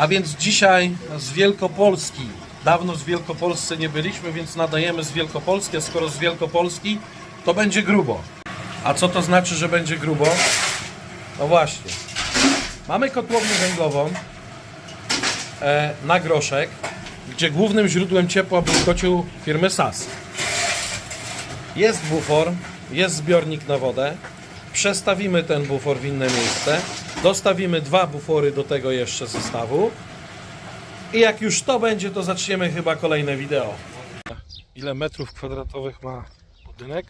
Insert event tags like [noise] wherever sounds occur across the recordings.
A więc dzisiaj z Wielkopolski. Dawno z Wielkopolsce nie byliśmy, więc nadajemy z Wielkopolski, a skoro z Wielkopolski, to będzie grubo. A co to znaczy, że będzie grubo? No właśnie. Mamy kotłownię węglową e, na groszek, gdzie głównym źródłem ciepła był kocioł firmy SAS. Jest bufor, jest zbiornik na wodę. Przestawimy ten bufor w inne miejsce. Dostawimy dwa bufory do tego jeszcze zestawu. I jak już to będzie, to zaczniemy chyba kolejne wideo. Ile metrów kwadratowych ma budynek?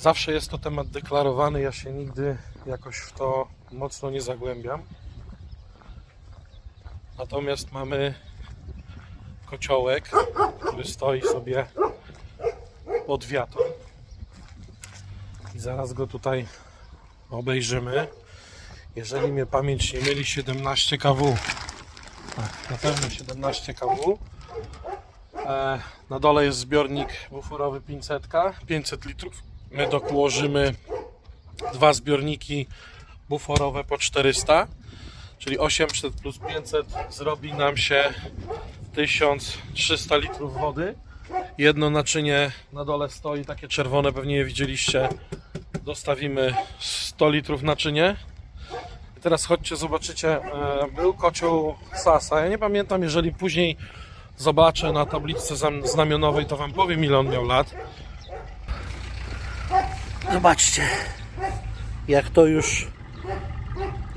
Zawsze jest to temat deklarowany, ja się nigdy jakoś w to mocno nie zagłębiam. Natomiast mamy kociołek, który stoi sobie pod wiatą. I zaraz go tutaj obejrzymy. Jeżeli mnie pamięć nie myli, 17 kW. Tak, na pewno 17 kW. E, na dole jest zbiornik buforowy 500, 500 litrów. My dokułożymy dwa zbiorniki buforowe po 400, czyli 800 plus 500 zrobi nam się 1300 litrów wody. Jedno naczynie na dole stoi, takie czerwone, pewnie je widzieliście. Dostawimy 100 litrów naczynie. Teraz chodźcie, zobaczycie, e, był kocioł Sasa. Ja nie pamiętam, jeżeli później zobaczę na tabliczce zam- znamionowej, to wam powiem ile on miał lat. Zobaczcie, jak to już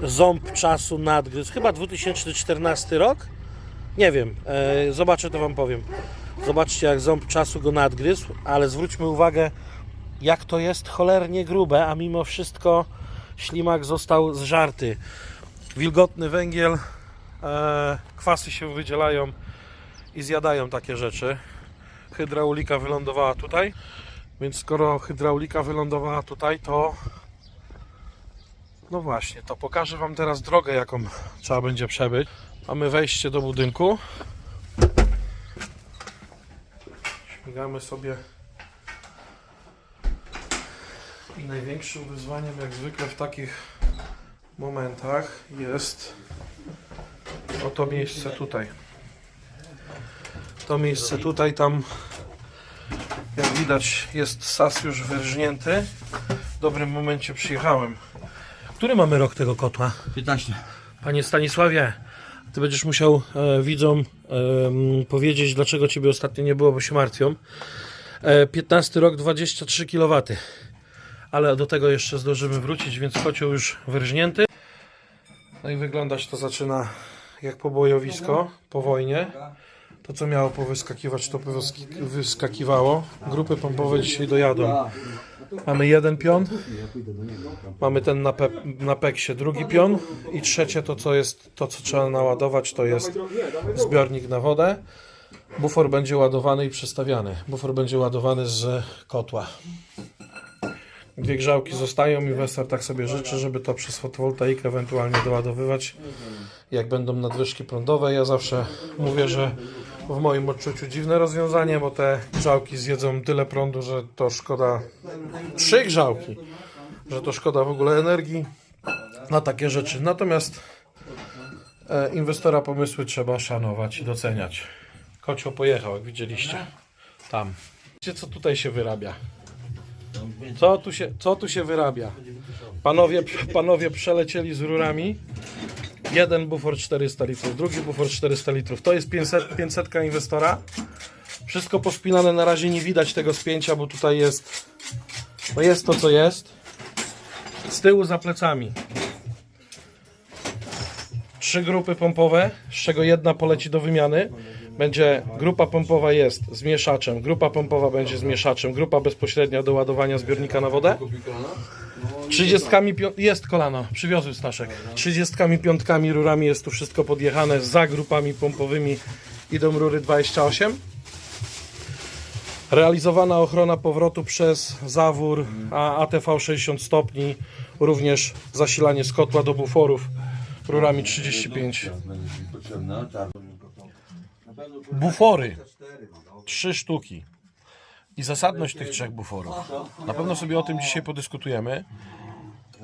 ząb czasu nadgryzł. Chyba 2014 rok? Nie wiem, e, zobaczę to wam powiem. Zobaczcie jak ząb czasu go nadgryzł, ale zwróćmy uwagę jak to jest cholernie grube, a mimo wszystko ślimak został zżarty. Wilgotny węgiel, e, kwasy się wydzielają i zjadają takie rzeczy. Hydraulika wylądowała tutaj, więc skoro hydraulika wylądowała tutaj, to no właśnie, to pokażę Wam teraz drogę, jaką trzeba będzie przebyć. Mamy wejście do budynku. Śmigamy sobie. I największym wyzwaniem, jak zwykle w takich momentach, jest oto miejsce tutaj. To miejsce tutaj, tam jak widać jest sas już wyrżnięty. W dobrym momencie przyjechałem. Który mamy rok tego kotła? 15. Panie Stanisławie, ty będziesz musiał e, widzom em, powiedzieć, dlaczego ciebie ostatnio nie było, bo się martwią. E, 15 rok, 23 kW. Ale do tego jeszcze zdążymy wrócić, więc kocioł już wyrżnięty. No i wyglądać to zaczyna jak pobojowisko po wojnie. To co miało powyskakiwać, to wyskakiwało. Grupy pompowe dzisiaj dojadą. Mamy jeden pion. Mamy ten na, pe, na peksie drugi pion i trzecie to co jest to co trzeba naładować to jest zbiornik na wodę. Bufor będzie ładowany i przestawiany. Bufor będzie ładowany z kotła. Dwie grzałki zostają. Inwestor tak sobie życzy, żeby to przez fotowoltaikę ewentualnie doładowywać, jak będą nadwyżki prądowe. Ja zawsze mówię, że w moim odczuciu dziwne rozwiązanie, bo te grzałki zjedzą tyle prądu, że to szkoda. Trzy grzałki, że to szkoda w ogóle energii na takie rzeczy. Natomiast e, inwestora pomysły trzeba szanować i doceniać. Kocioł pojechał, jak widzieliście. Tam. Widzicie, co tutaj się wyrabia? Co tu się, co tu się wyrabia? Panowie, panowie przelecieli z rurami. Jeden bufor 400 litrów, drugi bufor 400 litrów. To jest 500, 500 inwestora. Wszystko pospinane, na razie nie widać tego spięcia, bo tutaj jest, no jest to co jest. Z tyłu za plecami. Trzy grupy pompowe, z czego jedna poleci do wymiany. Będzie grupa pompowa jest z mieszaczem, grupa pompowa będzie z mieszaczem, grupa bezpośrednia do ładowania zbiornika na wodę. Trzydziestkami pią- jest kolano, przywiozły Staszek. Trzydziestkami piątkami rurami jest tu wszystko podjechane, za grupami pompowymi idą rury 28. Realizowana ochrona powrotu przez zawór ATV 60 stopni, również zasilanie z kotła do buforów rurami 35. Bufory. Trzy sztuki. I zasadność tych trzech buforów. Na pewno sobie o tym dzisiaj podyskutujemy.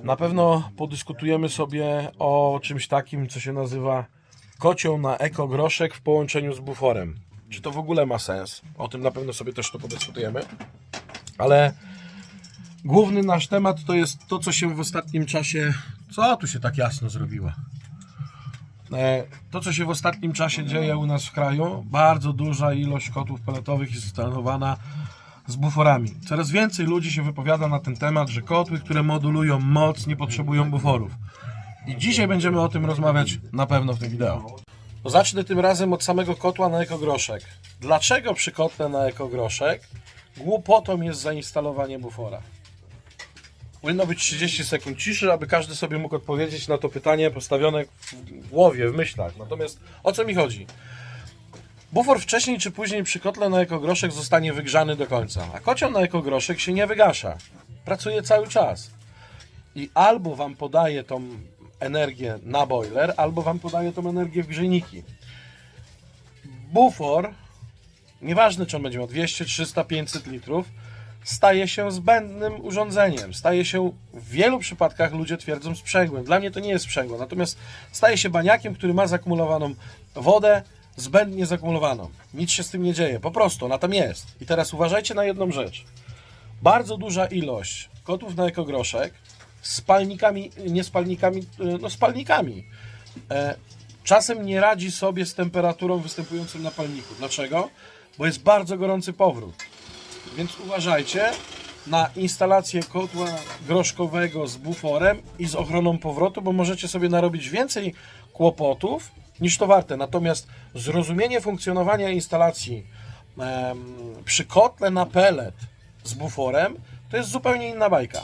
Na pewno podyskutujemy sobie o czymś takim, co się nazywa kocioł na ekogroszek w połączeniu z buforem. Czy to w ogóle ma sens? O tym na pewno sobie też to podyskutujemy. Ale główny nasz temat to jest to, co się w ostatnim czasie. Co tu się tak jasno zrobiło? E, To, co się w ostatnim czasie dzieje u nas w kraju, bardzo duża ilość kotłów peletowych jest instalowana z buforami. Coraz więcej ludzi się wypowiada na ten temat, że kotły, które modulują moc, nie potrzebują buforów. I dzisiaj będziemy o tym rozmawiać na pewno w tym wideo. To zacznę tym razem od samego kotła na ekogroszek. Dlaczego przy kotle na ekogroszek głupotą jest zainstalowanie bufora? Powinno być 30 sekund ciszy, aby każdy sobie mógł odpowiedzieć na to pytanie postawione w głowie, w myślach. Natomiast o co mi chodzi? Bufor wcześniej czy później przy kotle na ekogroszek zostanie wygrzany do końca, a kocioł na ekogroszek się nie wygasza. Pracuje cały czas. I albo Wam podaje tą energię na boiler, albo Wam podaje tą energię w grzejniki. Bufor, nieważne czy on będzie miał 200, 300, 500 litrów, staje się zbędnym urządzeniem. Staje się w wielu przypadkach ludzie twierdzą sprzęgłem. Dla mnie to nie jest sprzęgło, natomiast staje się baniakiem, który ma zakumulowaną wodę, zbędnie zakumulowaną. Nic się z tym nie dzieje, po prostu ona tam jest. I teraz uważajcie na jedną rzecz. Bardzo duża ilość kotów na ekogroszek z spalnikami, nie spalnikami, no spalnikami. E, czasem nie radzi sobie z temperaturą występującą na palniku. Dlaczego? Bo jest bardzo gorący powrót. Więc uważajcie na instalację kotła groszkowego z buforem i z ochroną powrotu, bo możecie sobie narobić więcej kłopotów niż to warte. Natomiast zrozumienie funkcjonowania instalacji przy kotle na pelet z buforem to jest zupełnie inna bajka.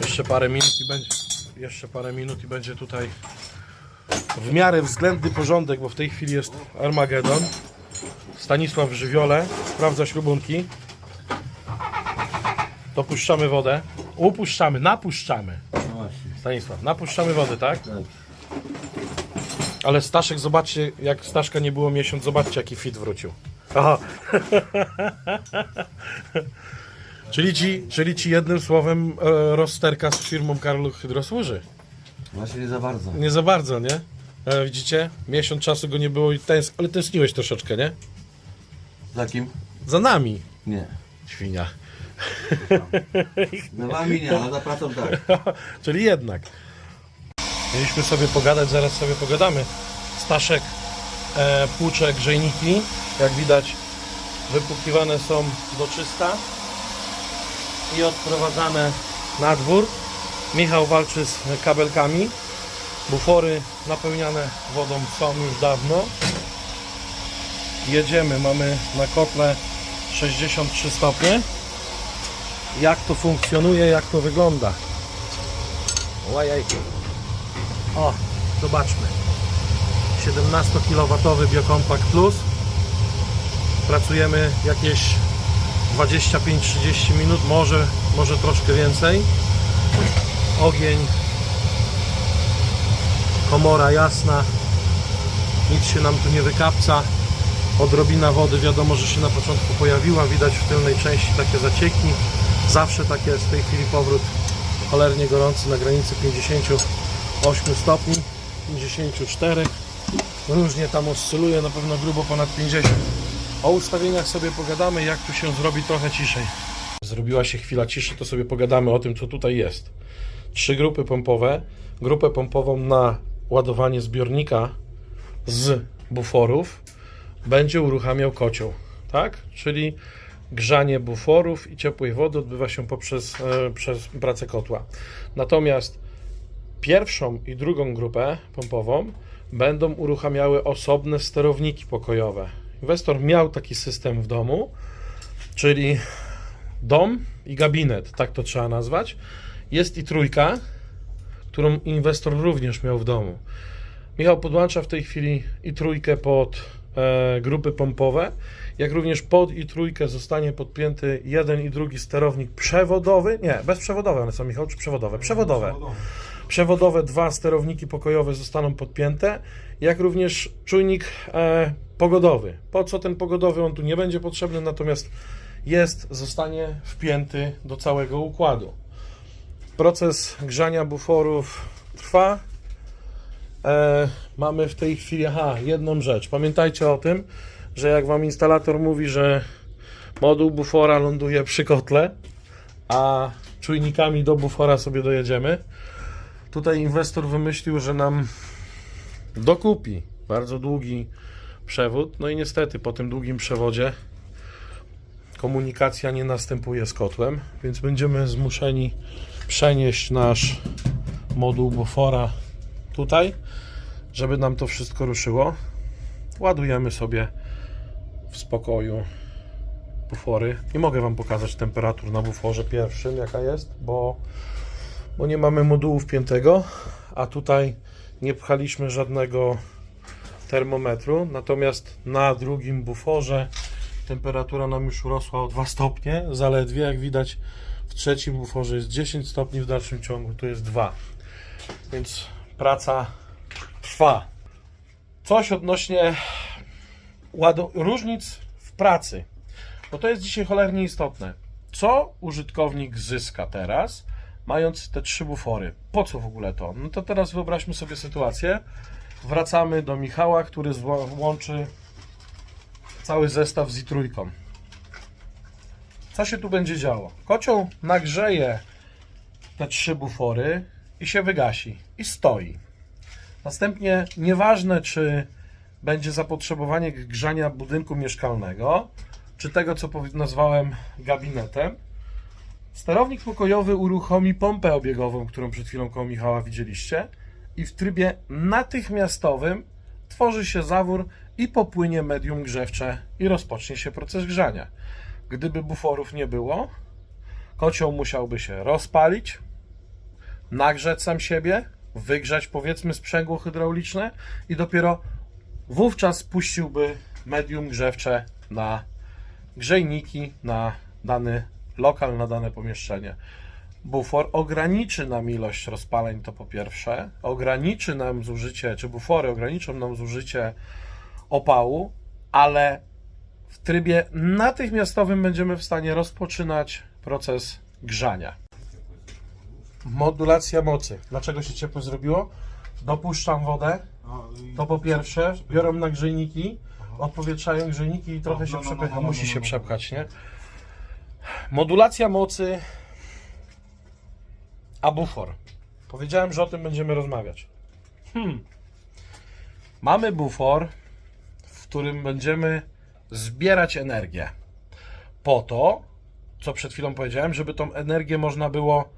Jeszcze parę minut i będzie, jeszcze parę minut i będzie tutaj w miarę względny porządek, bo w tej chwili jest Armagedon. Stanisław w żywiole sprawdza śrubunki. Dopuszczamy wodę. Upuszczamy, napuszczamy. No właśnie. Stanisław, napuszczamy wodę, tak? Tak. Ale Staszek, zobaczcie, jak Staszka nie było miesiąc, zobaczcie, jaki fit wrócił. Aha. [laughs] czyli, ci, czyli ci jednym słowem e, rozsterka z firmą Karlu Hydro służy. Właśnie nie za bardzo. Nie za bardzo, nie? E, widzicie? Miesiąc czasu go nie było i tęsk... ale tęskniłeś troszeczkę, nie? Za kim? Za nami. Nie. Świnia. Za wami nie, ale za pracą tak. Czyli jednak. Mieliśmy sobie pogadać, zaraz sobie pogadamy. Staszek e, płucze grzejniki. Jak widać, wypłukiwane są do czysta i odprowadzane na dwór. Michał walczy z kabelkami. Bufory napełniane wodą są już dawno. Jedziemy, mamy na kotle 63 stopnie. Jak to funkcjonuje, jak to wygląda. Ojej. O, zobaczmy. 17 kW Biocompact Plus. Pracujemy jakieś 25-30 minut, może, może troszkę więcej. Ogień. Komora jasna. Nic się nam tu nie wykapca. Odrobina wody wiadomo, że się na początku pojawiła. Widać w tylnej części takie zacieki. Zawsze tak jest w tej chwili powrót cholernie gorący na granicy 58 stopni, 54. Różnie tam oscyluje, na pewno grubo ponad 50. O ustawieniach sobie pogadamy, jak tu się zrobi trochę ciszej. Zrobiła się chwila ciszy, to sobie pogadamy o tym, co tutaj jest. Trzy grupy pompowe. Grupę pompową na ładowanie zbiornika z buforów będzie uruchamiał kocioł, tak? Czyli grzanie buforów i ciepłej wody odbywa się poprzez e, przez pracę kotła. Natomiast pierwszą i drugą grupę pompową będą uruchamiały osobne sterowniki pokojowe. Inwestor miał taki system w domu, czyli dom i gabinet, tak to trzeba nazwać. Jest i trójka, którą inwestor również miał w domu. Michał podłącza w tej chwili i trójkę pod grupy pompowe, jak również pod i trójkę zostanie podpięty jeden i drugi sterownik przewodowy, nie, bezprzewodowe one są, Michał, czy przewodowe? Przewodowe. Przewodowe dwa sterowniki pokojowe zostaną podpięte, jak również czujnik e, pogodowy. Po co ten pogodowy? On tu nie będzie potrzebny, natomiast jest, zostanie wpięty do całego układu. Proces grzania buforów trwa. E, mamy w tej chwili, aha, jedną rzecz. Pamiętajcie o tym, że jak Wam instalator mówi, że moduł bufora ląduje przy kotle, a czujnikami do bufora sobie dojedziemy, tutaj inwestor wymyślił, że nam dokupi bardzo długi przewód. No i niestety po tym długim przewodzie komunikacja nie następuje z kotłem, więc będziemy zmuszeni przenieść nasz moduł bufora tutaj, żeby nam to wszystko ruszyło. Ładujemy sobie w spokoju bufory. Nie mogę Wam pokazać temperatur na buforze pierwszym, jaka jest, bo, bo nie mamy modułu wpiętego, a tutaj nie pchaliśmy żadnego termometru, natomiast na drugim buforze temperatura nam już urosła o 2 stopnie, zaledwie jak widać w trzecim buforze jest 10 stopni, w dalszym ciągu tu jest 2. Więc praca trwa. Coś odnośnie różnic w pracy, bo to jest dzisiaj cholernie istotne. Co użytkownik zyska teraz, mając te trzy bufory? Po co w ogóle to? No to teraz wyobraźmy sobie sytuację. Wracamy do Michała, który włączy cały zestaw z i trójką. Co się tu będzie działo? Kocioł nagrzeje te trzy bufory i się wygasi. I stoi. Następnie nieważne, czy będzie zapotrzebowanie grzania budynku mieszkalnego, czy tego, co nazwałem gabinetem, sterownik pokojowy uruchomi pompę obiegową, którą przed chwilą koło Michała widzieliście i w trybie natychmiastowym tworzy się zawór i popłynie medium grzewcze i rozpocznie się proces grzania. Gdyby buforów nie było, kocioł musiałby się rozpalić, nagrzeć sam siebie, wygrzać powiedzmy sprzęgło hydrauliczne i dopiero wówczas puściłby medium grzewcze na grzejniki, na dany lokal, na dane pomieszczenie. Bufor ograniczy nam ilość rozpaleń, to po pierwsze, ograniczy nam zużycie, czy bufory ograniczą nam zużycie opału, ale w trybie natychmiastowym będziemy w stanie rozpoczynać proces grzania. Modulacja mocy. Dlaczego się ciepło zrobiło? Dopuszczam wodę. To po pierwsze, biorą nagrzejniki, odpowietrzają grzejniki i trochę No, się no, no, przepycha. no, no, Musi się przepchać, nie? Modulacja mocy, a bufor. Powiedziałem, że o tym będziemy rozmawiać. Hmm. Mamy bufor, w którym będziemy zbierać energię. Po to, co przed chwilą powiedziałem, żeby tą energię można było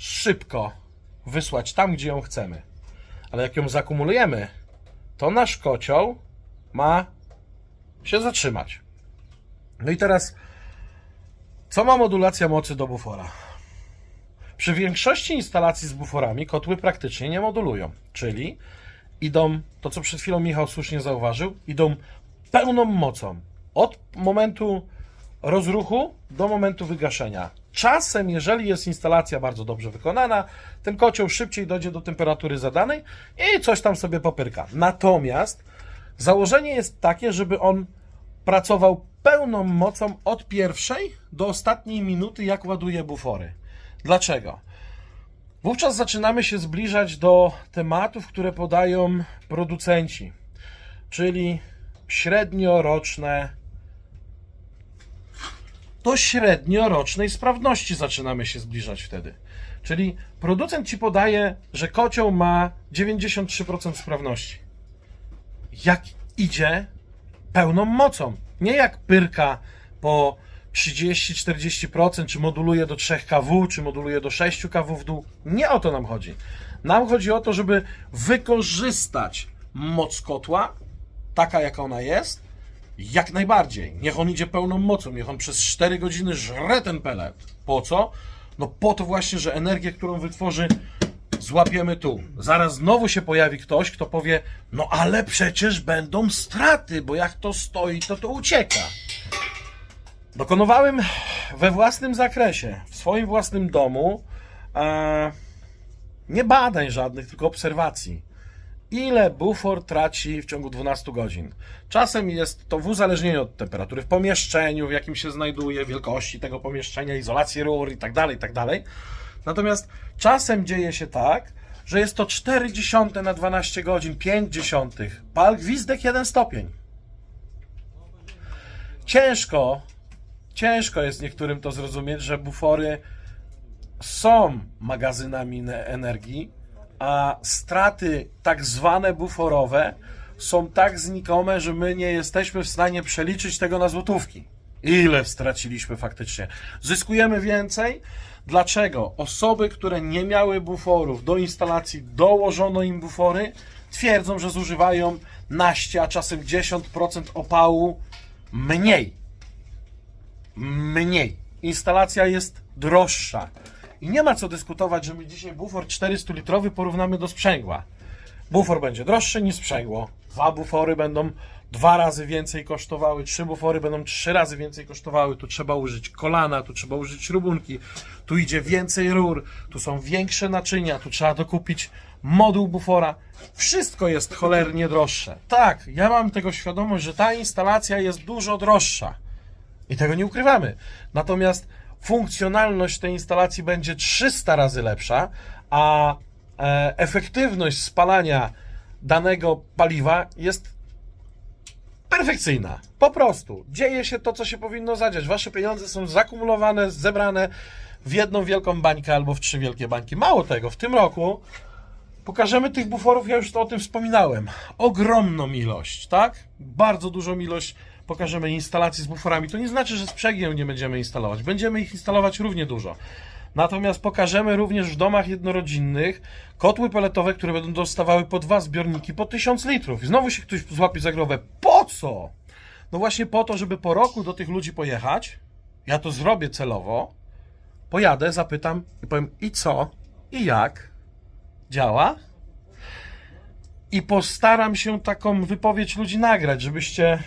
szybko wysłać tam, gdzie ją chcemy. Ale jak ją zakumulujemy, to nasz kocioł ma się zatrzymać. No i teraz, co ma modulacja mocy do bufora? Przy większości instalacji z buforami kotły praktycznie nie modulują, czyli idą, to co przed chwilą Michał słusznie zauważył, idą pełną mocą od momentu rozruchu do momentu wygaszenia. Czasem, jeżeli jest instalacja bardzo dobrze wykonana, ten kocioł szybciej dojdzie do temperatury zadanej i coś tam sobie popyrka. Natomiast założenie jest takie, żeby on pracował pełną mocą od pierwszej do ostatniej minuty, jak ładuje bufory. Dlaczego? Wówczas zaczynamy się zbliżać do tematów, które podają producenci, czyli średnioroczne. Do średniorocznej sprawności zaczynamy się zbliżać wtedy. Czyli producent ci podaje, że kocioł ma 93% sprawności. Jak idzie pełną mocą. Nie jak pyrka po 30-40%, czy moduluje do 3 kW, czy moduluje do 6 kW w dół. Nie o to nam chodzi. Nam chodzi o to, żeby wykorzystać moc kotła, taka jaka ona jest, jak najbardziej. Niech on idzie pełną mocą, niech on przez 4 godziny żre ten pelet. Po co? No po to właśnie, że energię, którą wytworzy, złapiemy tu. Zaraz znowu się pojawi ktoś, kto powie, no ale przecież będą straty, bo jak to stoi, to to ucieka. Dokonywałem we własnym zakresie, w swoim własnym domu, e, nie badań żadnych, tylko obserwacji. Ile bufor traci w ciągu 12 godzin? Czasem jest to w uzależnieniu od temperatury w pomieszczeniu, w jakim się znajduje, wielkości tego pomieszczenia, izolacji rur itd., itd. Natomiast czasem dzieje się tak, że jest to 4 dziesiąte na 12 godzin, 5 dziesiątych. Pal gwizdek 1 stopień. Ciężko, ciężko jest niektórym to zrozumieć, że bufory są magazynami ne- energii, a straty tak zwane buforowe są tak znikome, że my nie jesteśmy w stanie przeliczyć tego na złotówki. Ile straciliśmy faktycznie? Zyskujemy więcej. Dlaczego? Osoby, które nie miały buforów do instalacji, dołożono im bufory, twierdzą, że zużywają naście, a czasem 10% opału mniej mniej. Instalacja jest droższa. I nie ma co dyskutować, że my dzisiaj bufor 400-litrowy porównamy do sprzęgła. Bufor będzie droższy niż sprzęgło. Dwa bufory będą dwa razy więcej kosztowały, trzy bufory będą trzy razy więcej kosztowały. Tu trzeba użyć kolana, tu trzeba użyć śrubunki, tu idzie więcej rur, tu są większe naczynia, tu trzeba dokupić moduł bufora. Wszystko jest cholernie droższe. Tak, ja mam tego świadomość, że ta instalacja jest dużo droższa. I tego nie ukrywamy. Natomiast funkcjonalność tej instalacji będzie 300 razy lepsza, a e, efektywność spalania danego paliwa jest perfekcyjna. Po prostu. Dzieje się to, co się powinno zadziać. Wasze pieniądze są zakumulowane, zebrane w jedną wielką bańkę albo w trzy wielkie bańki. Mało tego, w tym roku pokażemy tych buforów, ja już o tym wspominałem. Ogromną ilość, tak? Bardzo dużą ilość pokażemy instalacji z buforami. To nie znaczy, że z nie będziemy instalować. Będziemy ich instalować równie dużo. Natomiast pokażemy również w domach jednorodzinnych kotły peletowe, które będą dostawały po dwa zbiorniki po 1000 litrów. I znowu się ktoś złapie za głowę. Po co? No właśnie po to, żeby po roku do tych ludzi pojechać. Ja to zrobię celowo. Pojadę, zapytam i powiem i co? I jak? Działa? I postaram się taką wypowiedź ludzi nagrać, żebyście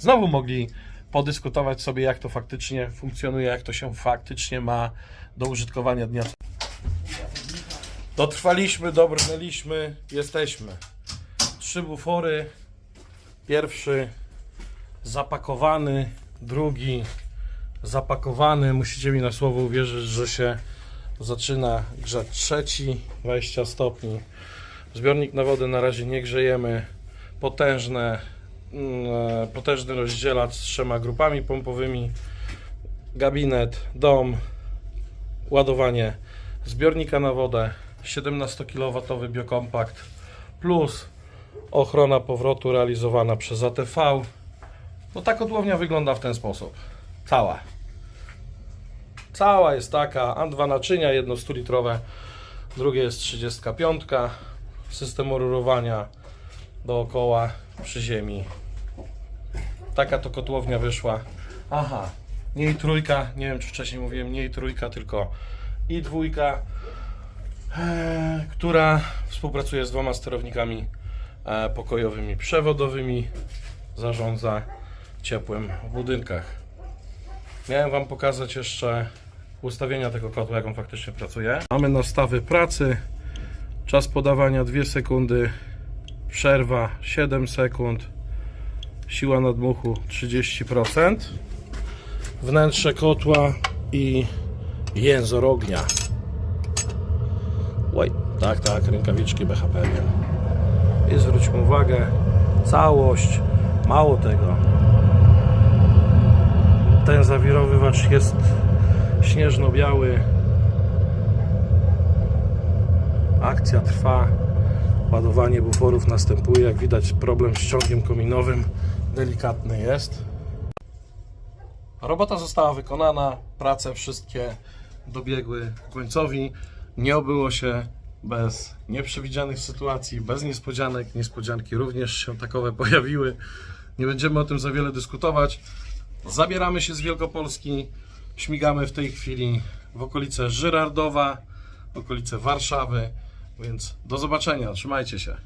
znowu mogli podyskutować sobie, jak to faktycznie funkcjonuje, jak to się faktycznie ma do użytkowania dnia. Dotrwaliśmy, dobrnęliśmy, jesteśmy. Trzy bufory. Pierwszy zapakowany, drugi zapakowany. Musicie mi na słowo uwierzyć, że się zaczyna grzać trzeci, 20 stopni. Zbiornik na wodę na razie nie grzejemy. Potężne, potężny rozdzielacz z trzema grupami pompowymi. Gabinet, dom, ładowanie zbiornika na wodę, 17 kW biokompakt plus ochrona powrotu realizowana przez ATV. No ta kotłownia wygląda w ten sposób. Cała. Cała jest taka, a dwa naczynia, jedno 100 litrowe, drugie jest 35. System rurowania dookoła przy ziemi. Taka to kotłownia wyszła. Aha, nie i trójka, nie wiem czy wcześniej mówiłem, nie i trójka, tylko i dwójka, e, która współpracuje z dwoma sterownikami e, pokojowymi, przewodowymi, zarządza ciepłem w budynkach. Miałem Wam pokazać jeszcze ustawienia tego kotła, jak on faktycznie pracuje. Mamy nastawy pracy, czas podawania 2 sekundy, przerwa 7 sekund, siła nadmuchu 30%, wnętrze kotła i jęzor ognia. Oj, tak, tak, rękawiczki BHP. I zwróćmy uwagę, całość, mało tego, ten zawirowywacz jest śnieżno-biały. Akcja trwa. Ładowanie buforów następuje. Jak widać, problem z ciągiem kominowym delikatny jest. Robota została wykonana. Prace wszystkie dobiegły końcowi. Nie obyło się bez nieprzewidzianych sytuacji, bez niespodzianek. Niespodzianki również się takowe [laughs] pojawiły. Nie będziemy o tym za wiele dyskutować. Zabieramy się z Wielkopolski, śmigamy w tej chwili w okolice Żyrardowa, w okolice Warszawy, więc do zobaczenia, trzymajcie się.